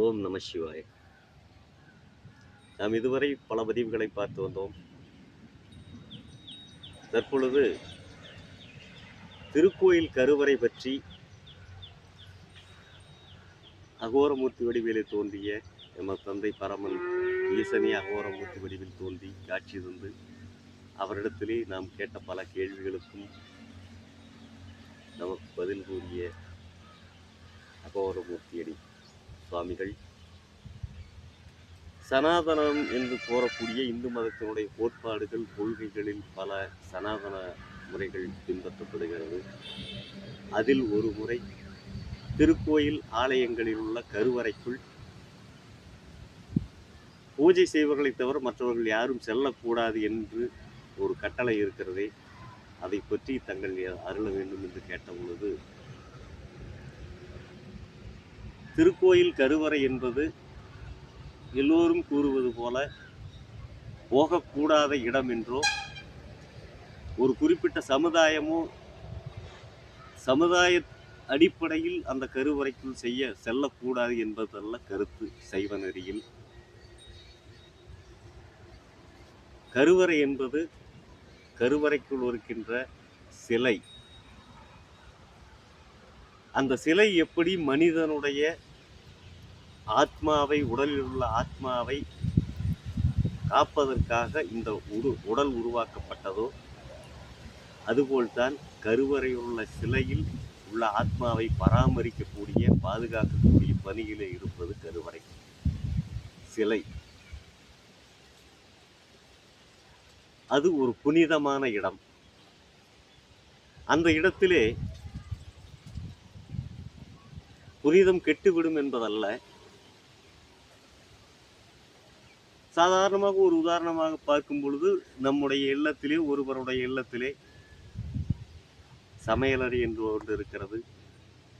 ஓம் நம சிவாய. நாம் இதுவரை பல பதிவுகளை பார்த்து வந்தோம். தற்பொழுது திருக்கோயில் கருவறை பற்றி அகோரமூர்த்தி வடிவிலே தோன்றிய எமது தந்தை பரமன் ஈசனே அகோரமூர்த்தி வடிவில் தோன்றி காட்சி தந்து அவரிடத்திலே நாம் கேட்ட பல கேள்விகளுக்கும் நமக்கு பதில் கூறிய அகோரமூர்த்தியடி. சுவாமிகள். சனாதனம் என்று கூறக்கூடிய இந்து மதத்தினுடைய கோட்பாடுகள் கொள்கைகளில் பல சனாதன முறைகள் பின்பற்றப்படுகிறது. அதில் ஒரு முறை திருக்கோயில் ஆலயங்களில் உள்ள கருவறைக்குள் பூஜை செய்வர்களை தவிர மற்றவர்கள் யாரும் செல்லக்கூடாது என்று ஒரு கட்டளை இருக்கிறதே. அதை பற்றி தங்கள் அருள வேண்டும் என்று கேட்ட பொழுது திருக்கோயில் கருவறை என்பது எல்லோரும் கூறுவது போல போகக்கூடாத இடம் என்றோ ஒரு குறிப்பிட்ட சமுதாயமோ சமுதாய அடிப்படையில் அந்த கருவறைக்குள் செய்ய செல்லக்கூடாது என்பதல்ல கருத்து சைவ நெறியில் கருவறை என்பது கருவறைக்குள் இருக்கின்ற சிலை. அந்த சிலை எப்படி மனிதனுடைய ஆத்மாவை உடலில் உள்ள ஆத்மாவை காப்பதற்காக இந்த உரு உடல் உருவாக்கப்பட்டதோ அதுபோல்தான் கருவறையில் உள்ள சிலையில் உள்ள ஆத்மாவை பராமரிக்கக்கூடிய பாதுகாக்கக்கூடிய பணியிலே இருப்பது கருவறை. சிலை. அது ஒரு புனிதமான இடம். அந்த இடத்திலே புனிதம் கெட்டுவிடும் என்பதல்ல. சாதாரணமாக ஒரு உதாரணமாக பார்க்கும் பொழுது நம்முடைய இல்லத்திலே ஒருவருடைய இல்லத்திலே சமையலறை என்று ஒன்று இருக்கிறது.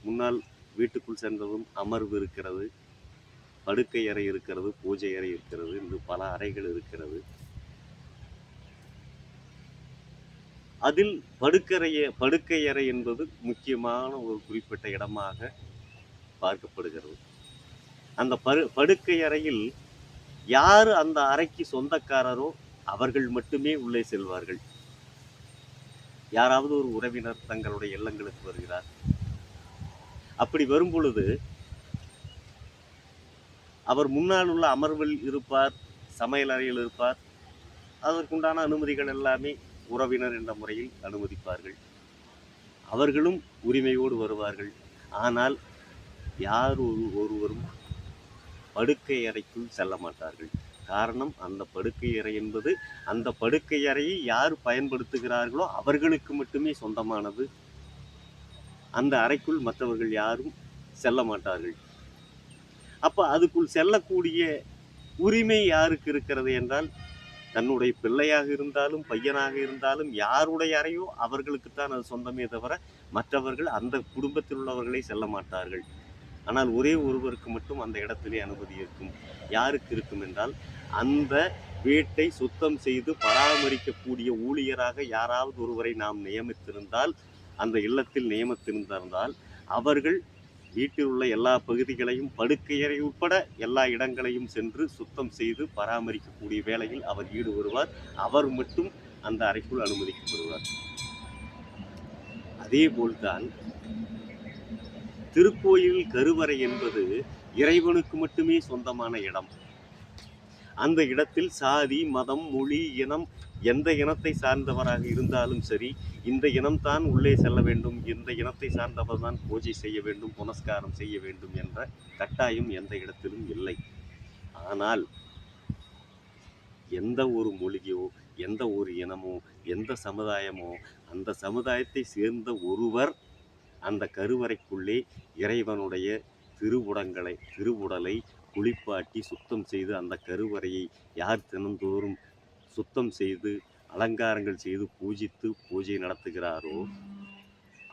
முன்னால் வீட்டுக்குள் சென்றதும் அமர்வு இருக்கிறது. படுக்கை அறை இருக்கிறது பூஜை அறை இருக்கிறது என்று பல அறைகள் இருக்கிறது. அதில் படுக்கறைய படுக்கை அறை என்பது முக்கியமான ஒரு குறிப்பிட்ட இடமாக பார்க்கப்படுகிறது. அந்த படு படுக்கை அறையில் யார் அந்த அறைக்கு சொந்தக்காரரோ அவர்கள் மட்டுமே உள்ளே செல்வார்கள். யாராவது ஒரு உறவினர் தங்களுடைய இல்லங்களுக்கு வருகிறார். அப்படி வரும் பொழுது அவர் முன்னால் உள்ள அமர்வில் இருப்பார் சமையல் அறையில் இருப்பார். அதற்குண்டான அனுமதிகள் எல்லாமே உறவினர் என்ற முறையில் அனுமதிப்பார்கள். அவர்களும் உரிமையோடு வருவார்கள். ஆனால் யார் ஒரு ஒருவரும் படுக்கை அறைக்குள் செல்ல மாட்டார்கள். காரணம் அந்த படுக்கை அறை என்பது அந்த படுக்கை அறையை யார் பயன்படுத்துகிறார்களோ அவர்களுக்கு மட்டுமே சொந்தமானது. அந்த அறைக்குள் மற்றவர்கள் யாரும் செல்ல மாட்டார்கள். அப்போ அதுக்குள் செல்லக்கூடிய உரிமை யாருக்கு இருக்கிறது என்றால் தன்னுடைய பிள்ளையாக இருந்தாலும் பையனாக இருந்தாலும் யாருடைய அறையோ அவர்களுக்குத்தான் அது சொந்தமே தவிர மற்றவர்கள் அந்த குடும்பத்தில் உள்ளவர்களை செல்ல மாட்டார்கள். ஆனால் ஒரே ஒருவருக்கு மட்டும் அந்த இடத்திலே அனுமதி இருக்கும். யாருக்கு இருக்கும் என்றால் அந்த வீட்டை சுத்தம் செய்து பராமரிக்கக்கூடிய ஊழியராக யாராவது ஒருவரை நாம் நியமித்திருந்தால் அந்த இல்லத்தில் நியமித்திருந்திருந்தால் அவர்கள் வீட்டில் உள்ள எல்லா பகுதிகளையும் படுக்கையறை உட்பட எல்லா இடங்களையும் சென்று சுத்தம் செய்து பராமரிக்கக்கூடிய வேலையில் அவர் ஈடுபடுவார். அவர் மட்டும் அந்த அறைக்குள் அனுமதிக்கப்படுவார். அதே போல்தான் திருக்கோயில் கருவறை என்பது இறைவனுக்கு மட்டுமே சொந்தமான இடம். அந்த இடத்தில் சாதி மதம் மொழி இனம் எந்த இனத்தை சார்ந்தவராக இருந்தாலும் சரி இந்த இனம்தான் உள்ளே செல்ல வேண்டும் இந்த இனத்தை சார்ந்தவர் தான் பூஜை செய்ய வேண்டும் புனஸ்காரம் செய்ய வேண்டும் என்ற கட்டாயம் எந்த இடத்திலும் இல்லை. ஆனால் எந்த ஒரு மொழியோ எந்த ஒரு இனமோ எந்த சமுதாயமோ அந்த சமுதாயத்தை சேர்ந்த ஒருவர் அந்த கருவறைக்குள்ளே இறைவனுடைய திருவுடங்களை திருவுடலை குளிப்பாட்டி சுத்தம் செய்து அந்த கருவறையை யார் தினந்தோறும் சுத்தம் செய்து அலங்காரங்கள் செய்து பூஜித்து பூஜை நடத்துகிறாரோ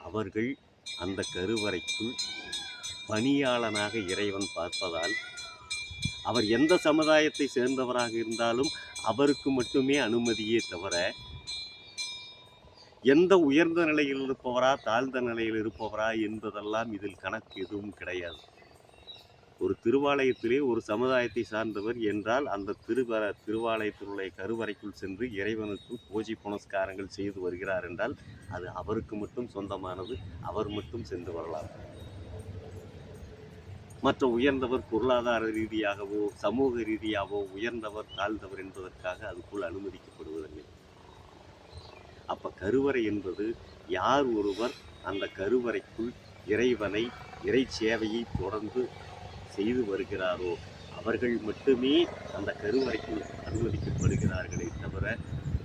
அவர்கள் அந்த கருவறைக்குள் பணியாளனாக இறைவன் பார்ப்பதால் அவர் எந்த சமுதாயத்தை சேர்ந்தவராக இருந்தாலும் அவருக்கு மட்டுமே அனுமதியே தவிர எந்த உயர்ந்த நிலையில் இருப்பவரா தாழ்ந்த நிலையில் இருப்பவரா என்பதெல்லாம் இதில் கணக்கு எதுவும் கிடையாது. ஒரு திருவாலயத்திலே ஒரு சமுதாயத்தை சார்ந்தவர் என்றால் அந்த திருவ திருவாலயத்தினுடைய கருவறைக்குள் சென்று இறைவனுக்கு பூஜை புனஸ்காரங்கள் செய்து வருகிறார் என்றால் அது அவருக்கு மட்டும் சொந்தமானது அவர் மட்டும் சென்று வரலாம். மற்ற உயர்ந்தவர் பொருளாதார ரீதியாகவோ சமூக ரீதியாகவோ உயர்ந்தவர் தாழ்ந்தவர் என்பதற்காக அதுக்குள் அனுமதிக்கப்படுவதில்லை. அப்போ கருவறை என்பது யார் ஒருவர் அந்த கருவறைக்குள் இறைவனை இறை சேவையை தொடர்ந்து செய்து வருகிறாரோ அவர்கள் மட்டுமே அந்த கருவறைக்குள் அனுமதிக்கப்படுகிறார்களே தவிர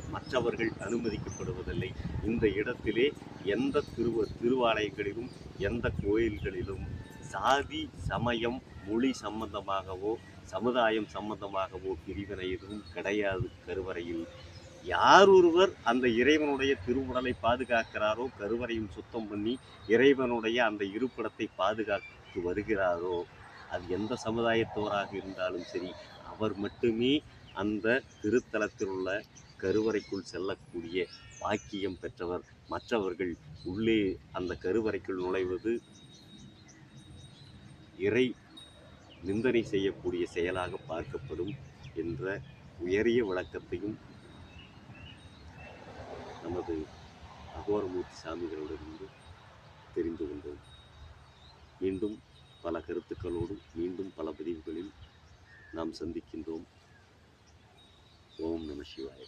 மற்றவர்கள் அனுமதிக்கப்படுவதில்லை. இந்த இடத்திலே எந்த திருவ திருவாலயங்களிலும் எந்த கோயில்களிலும் சாதி சமயம் மொழி சம்பந்தமாகவோ சமுதாயம் சம்பந்தமாகவோ பிரிவினை எதுவும் கிடையாது கருவறையில். யார் ஒருவர் அந்த இறைவனுடைய திருவுடலை பாதுகாக்கிறாரோ கருவறையும் சுத்தம் பண்ணி இறைவனுடைய அந்த இருப்பிடத்தை பாதுகாத்து வருகிறாரோ அது எந்த சமுதாயத்தோராக இருந்தாலும் சரி அவர் மட்டுமே அந்த திருத்தலத்தில் உள்ள கருவறைக்குள் செல்லக்கூடிய பாக்கியம் பெற்றவர். மற்றவர்கள் உள்ளே அந்த கருவறைக்குள் நுழைவது இறை நிந்தனை செய்யக்கூடிய செயலாக பார்க்கப்படும் என்ற உயரிய விளக்கத்தையும் நமது அகோரமூர்த்தி சாமிகளிடமிருந்து தெரிந்து கொண்டோம். மீண்டும் பல கருத்துக்களோடு மீண்டும் பல பதிவுகளில் நாம் சந்திக்கின்றோம். ஓம் நம சிவாய.